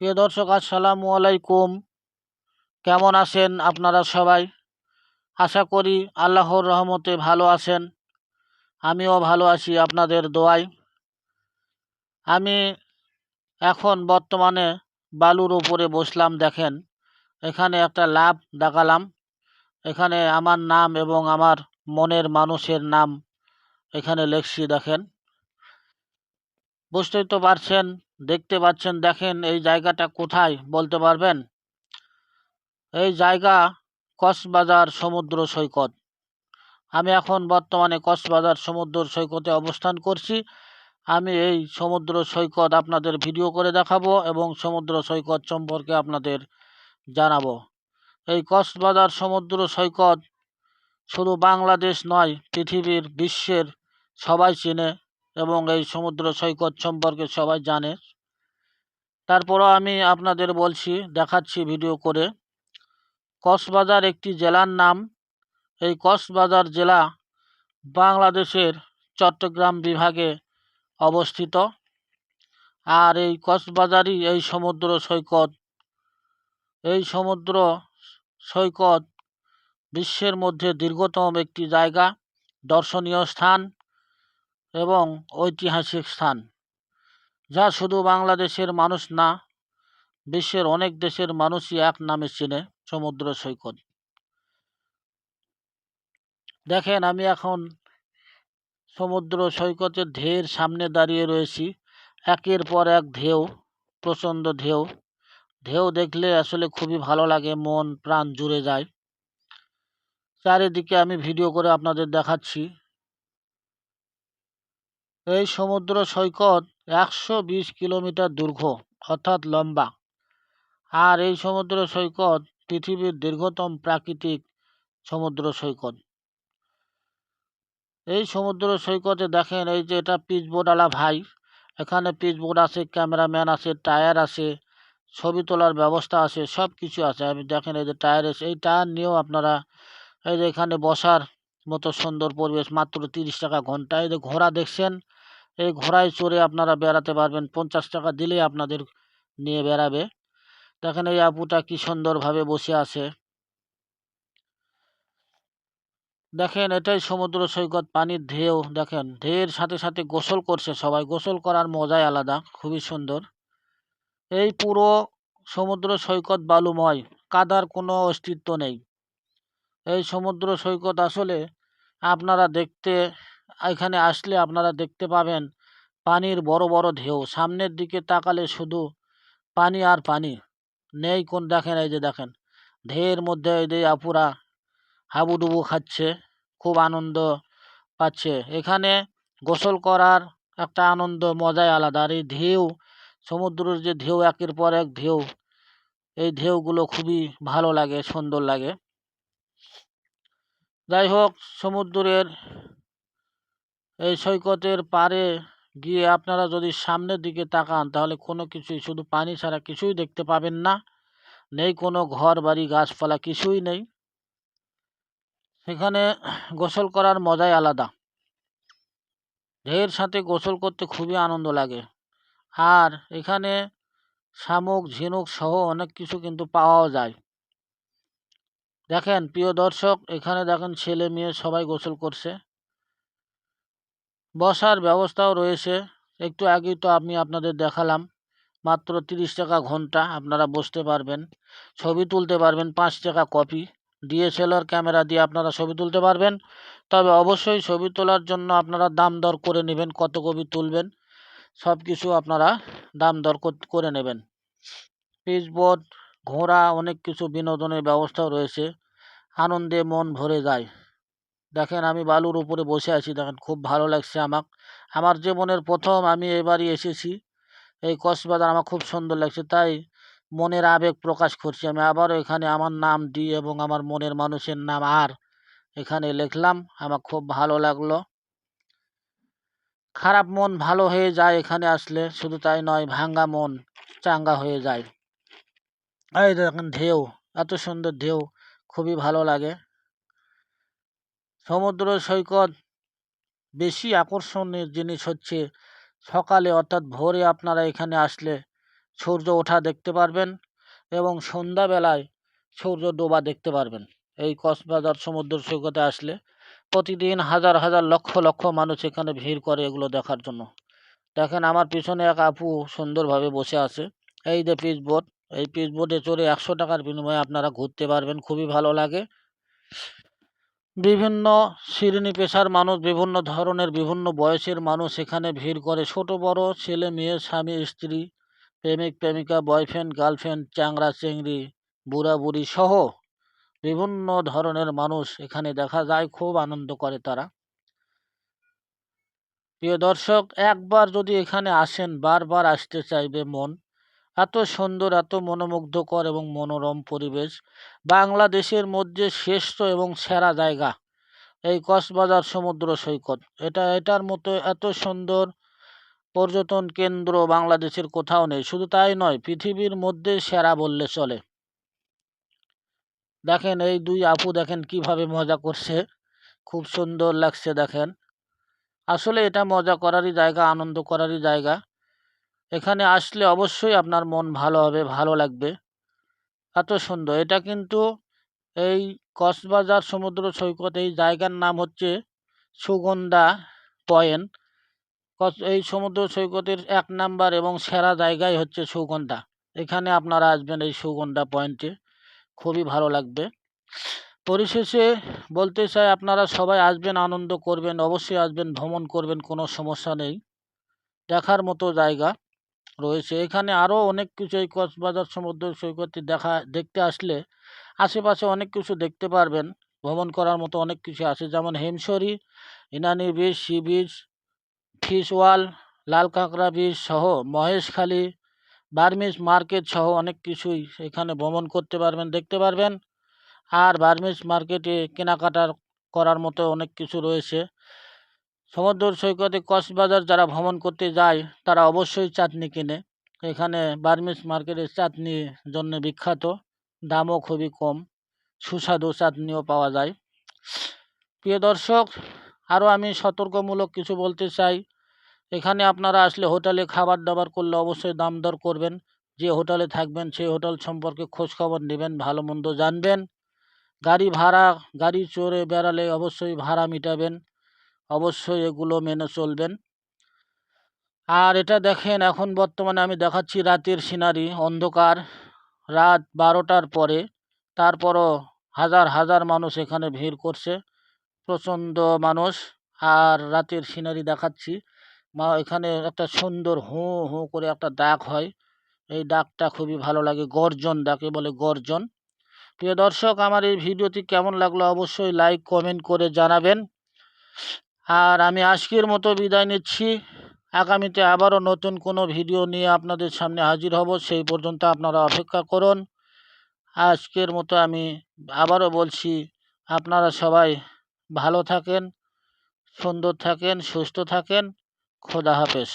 প্রিয় দর্শক, আসসালামু আলাইকুম। কেমন আছেন আপনারা সবাই? আশা করি আল্লাহর রহমতে ভালো আছেন। আমিও ভালো আছি আপনাদের দোয়ায়। আমি এখন বর্তমানে বালুর উপরে বসলাম, দেখেন। এখানে একটা লাভ দেখালাম। এখানে আমার নাম এবং আমার মনের মানুষের নাম এখানে লেখছি, দেখেন। বুঝতেই তো পারছেন দেখতে পাচ্ছেন, দেখেন এই জায়গাটা কোথায় বলতে পারবেন? এই জায়গা কক্সবাজার সমুদ্র সৈকত। আমি এখন বর্তমানে কক্সবাজার সমুদ্র সৈকতে অবস্থান করছি। আমি এই সমুদ্র সৈকত আপনাদের ভিডিও করে দেখাবো এবং সমুদ্র সৈকত সম্পর্কে আপনাদের জানাব। এই কক্সবাজার সমুদ্র সৈকত শুধু বাংলাদেশ নয়, পৃথিবীর বিশ্বের সবাই চেনে। এবং এই সমুদ্র সৈকত সম্পর্কে সবাই জানে। তারপরও আমি আপনাদের বলছি, দেখাচ্ছি ভিডিও করে। কক্সবাজার একটি জেলার নাম। এই কক্সবাজার জেলা বাংলাদেশের চট্টগ্রাম বিভাগে অবস্থিত। আর এই কক্সবাজারই এই সমুদ্র সৈকত। এই সমুদ্র সৈকত বিশ্বের মধ্যে দীর্ঘতম একটি জায়গা, দর্শনীয় স্থান। এবং ঐতিহাসিক স্থান, যা শুধু বাংলাদেশের মানুষ না, বিশ্বের অনেক দেশের মানুষই এক নামে চেনে সমুদ্র সৈকত। দেখেন, আমি এখন সমুদ্র সৈকতের ঢেউয়ের সামনে দাঁড়িয়ে রয়েছি। একের পর এক ঢেউ, প্রচণ্ড ঢেউ। ঢেউ দেখলে আসলে খুবই ভালো লাগে, মন, প্রাণ জুড়ে যায়। চারিদিকে আমি ভিডিও করে আপনাদের দেখাচ্ছি। এই সমুদ্র সৈকত একশো বিশ কিলোমিটার দীর্ঘ, অর্থাৎ লম্বা। আর এই সমুদ্র সৈকত পৃথিবীর দীর্ঘতম প্রাকৃতিক সমুদ্র সৈকত। এই সমুদ্র সৈকতে দেখেন, এই যে এটা পিচবোর্ডওয়ালা ভাই, এখানে পিচবোর্ড আছে, ক্যামেরাম্যান আছে, টায়ার আছে, ছবি তোলার ব্যবস্থা আছে সব কিছু আছে। আমি দেখেন এই যে টায়ার এসে, এই টায়ার নিয়েও আপনারা এই যে এখানে বসার মতো সুন্দর পরিবেশ, মাত্র তিরিশ টাকা ঘণ্টা। এই যে ঘোড়া দেখছেন এই ঘোড়ায় চড়ে আপনারা বেড়াতে পারবেন। পঞ্চাশ টাকা দিলেই আপনাদের নিয়ে বেড়াবে। দেখেন এই আপুটা কি সুন্দরভাবে বসে আছে। দেখেন এটাই সমুদ্র সৈকত, পানির ঢেউ, দেখেন। ঢেউয়ের সাথে সাথে গোসল করছে সবাই। গোসল করার মজাই আলাদা, খুবই সুন্দর। এই পুরো সমুদ্র সৈকত বালুময়, কাদার কোনো অস্তিত্ব নেই। এই সমুদ্র সৈকত আসলে আপনারা দেখতে এখানে আসলে আপনারা দেখতে পাবেন পানির বড় বড় ঢেউ। সামনের দিকে তাকালে শুধু পানি আর পানি নেই কোন, দেখেন এই যে দেখেন ঢেউয়ের মধ্যে এই যে আপুরা হাবুডুবু খাচ্ছে, খুব আনন্দ পাচ্ছে। এখানে গোসল করার একটা আনন্দ, মজাই আলাদা। আর এই ঢেউ, সমুদ্রের যে ঢেউ, একের পর এক ঢেউ, এই ঢেউগুলো খুবই ভালো লাগে, সুন্দর লাগে। যাই হোক, সমুদ্রের এই সৈকতের পাড়ে গিয়ে আপনারা যদি সামনের দিকে তাকান, তাহলে কোনো কিছুই, শুধু পানি ছাড়া কিছুই দেখতে পাবেন না। নেই কোনো ঘর, বাড়ি, গাছপালা, কিছুই নেই। সেখানে গোসল করার মজাই আলাদা। ঢেউয়ের সাথে গোসল করতে খুবই আনন্দ লাগে। আর এখানে শামুক, ঝিনুক সহ অনেক কিছু কিন্তু পাওয়াও যায়। দেখেন, প্রিয় দর্শক, এখানে দেখেন ছেলে মেয়ে সবাই গোসল করছে। বসার ব্যবস্থাও রয়েছে। একটু আগেই তো আমি আপনাদের দেখালাম। মাত্র তিরিশ টাকা ঘণ্টা আপনারা বসতে পারবেন। ছবি তুলতে পারবেন পাঁচ টাকা কপি। ডিএসএলআর ক্যামেরা দিয়ে আপনারা ছবি তুলতে পারবেন। তবে অবশ্যই ছবি তোলার জন্য আপনারা দাম দর করে নেবেন, কত কপি তুলবেন সব কিছু আপনারা দাম দর করে নেবেন। পিচবোর্ড ঘোড়া, অনেক কিছু বিনোদনের ব্যবস্থাও রয়েছে। আনন্দে মন ভরে যায়। দেখেন আমি বালুর উপরে বসে আছি, দেখেন খুব ভালো লাগছে আমার। আমার জীবনের প্রথম আমি এবারই এসেছি। এই কক্সবাজার আমার খুব সুন্দর লাগছে, তাই মনের আবেগ প্রকাশ করছি। আমি আবারও এখানে আমার নাম দিই এবং আমার মনের মানুষের নাম আর এখানে লিখলাম, আমার খুব ভালো লাগল। খারাপ মন ভালো হয়ে যায় এখানে আসলে, শুধু তাই নয়, ভাঙ্গা মন চাঙ্গা হয়ে যায়। এই দেখেন ঢেউ, এত সুন্দর ঢেউ, খুবই ভালো লাগে। সমুদ্র সৈকত বেশি আকর্ষণের জিনিস হচ্ছে সকালে অর্থাৎ ভোরে আপনারা এখানে আসলে সূর্য ওঠা দেখতে পারবেন এবং সন্ধ্যাবেলায় সূর্য ডোবা দেখতে পারবেন। এই কক্সবাজার সমুদ্র সৈকতে আসলে প্রতিদিন হাজার হাজার, লক্ষ লক্ষ মানুষ এখানে ভিড় করে এগুলো দেখার জন্য। দেখেন আমার পিছনে এক আপু সুন্দরভাবে বসে আছে। এই যে পিচ বোট, এই পিচ বোটে চড়ে একশো টাকার বিনিময়ে আপনারা ঘুরতে পারবেন, খুবই ভালো লাগে। বিভিন্ন শ্রেণি পেশার মানুষ, বিভিন্ন ধরনের, বিভিন্ন বয়সের মানুষ এখানে ভিড় করে। ছোট, বড়, ছেলে, মেয়ে, স্বামী, স্ত্রী, প্রেমিক, প্রেমিকা, বয়ফ্রেন্ড, গার্লফ্রেন্ড চ্যাংরা চেংড়ি বুড়া, বুড়ি সহ বিভিন্ন ধরনের মানুষ এখানে দেখা যায়, খুব আনন্দ করে তারা। প্রিয় দর্শক, একবার যদি এখানে আসেন, বারবার আসতে চাইবে মন। এত সুন্দর, এত মনোমুগ্ধকর এবং মনোরম পরিবেশ। বাংলাদেশের মধ্যে শ্রেষ্ঠ এবং সেরা জায়গা এই কক্সবাজার সমুদ্র সৈকত। এটা, এটার মতো এত সুন্দর পর্যটন কেন্দ্র বাংলাদেশের কোথাও নেই। শুধু তাই নয়, পৃথিবীর মধ্যে সেরা বললে চলে। দেখেন, এই দুই আপু দেখেন কীভাবে মজা করছে। খুব সুন্দর লাগছে দেখেন। আসলে এটা মজা করারই জায়গা, আনন্দ করারই জায়গা। এখানে আসলে অবশ্যই আপনার মন ভালো হবে, ভালো লাগবে। এত সুন্দর। এটা কিন্তু এই কক্সবাজার সমুদ্র সৈকত, এই জায়গার নাম হচ্ছে সুগন্ধা পয়েন্ট। এই সমুদ্র সৈকতের এক নাম্বার এবং সেরা জায়গায় হচ্ছে সুগন্ধা। এখানে আপনারা আসবেন এই সুগন্ধা পয়েন্টে। খুবই ভালো লাগবে। পরিশেষে বলতে চাই, আপনারা সবাই আসবেন, আনন্দ করবেন, অবশ্যই আসবেন, ভ্রমণ করবেন, কোনো সমস্যা নেই। দেখার মতো জায়গা। রয়েছে। এখানে আরও অনেক কিছু এই কক্সবাজার সমুদ্র সৈকতটি দেখা, দেখতে আসলে আশেপাশে অনেক কিছু দেখতে পারবেন, ভ্রমণ করার মতো অনেক কিছু আছে। যেমন Himchari, Inani beach, sea beach, ফিশওয়াল লাল কাঁকড়া বিচ সহ মহেশখালী, বার্মিজ মার্কেট সহ অনেক কিছুই এখানে ভ্রমণ করতে পারবেন, দেখতে পারবেন। আর বার্মিজ মার্কেটে কেনাকাটার করার মতো অনেক কিছু রয়েছে। সমুদ্র সৈকতে কক্সবাজার যারা ভ্রমণ করতে যায়, তারা অবশ্যই চাটনি কিনে। এখানে বার্মিস মার্কেটের চাটনি জন্য বিখ্যাত। দামও খুবই কম। সুস্বাদু চাটনিও পাওয়া যায়। প্রিয় দর্শক, আরও আমি সতর্কমূলক কিছু বলতে চাই। এখানে আপনারা আসলে হোটেলে খাবার দাবার করলে অবশ্যই দাম দর করবেন। যে হোটেলে থাকবেন, সেই হোটেল সম্পর্কে খোঁজখবর নেবেন, ভালো মন্দ জানবেন। গাড়ি ভাড়া, গাড়ি চড়ে বেড়ালে অবশ্যই ভাড়া মিটাবেন। অবশ্যই এগুলো মেনে চলবেন। আর এটা দেখেন, এখন বর্তমানে আমি দেখাচ্ছি রাতের সিনারি, অন্ধকার। রাত বারোটার পরে, তারপরও হাজার হাজার মানুষ এখানে ভিড় করছে, প্রচণ্ড মানুষ। আর রাতের সিনারি দেখাচ্ছি, মা, এখানে একটা সুন্দর হুঁ হুঁ করে একটা ডাক হয়। এই ডাকটা খুবই ভালো লাগে, গর্জন ডাকে বলে গর্জন। প্রিয় দর্শক, আমার এই ভিডিওটি কেমন লাগল অবশ্যই লাইক কমেন্ট করে জানাবেন। আর আমি আজকের মতো বিদায় নিচ্ছি। আগামীতে আবারও নতুন কোনো ভিডিও নিয়ে আপনাদের সামনে হাজির হব, সেই পর্যন্ত আপনারা অপেক্ষা করুন। আজকের মতো আমি আবারও বলছি, আপনারা সবাই ভালো থাকেন, সুন্দর থাকেন, সুস্থ থাকেন। খোদা হাফেজ।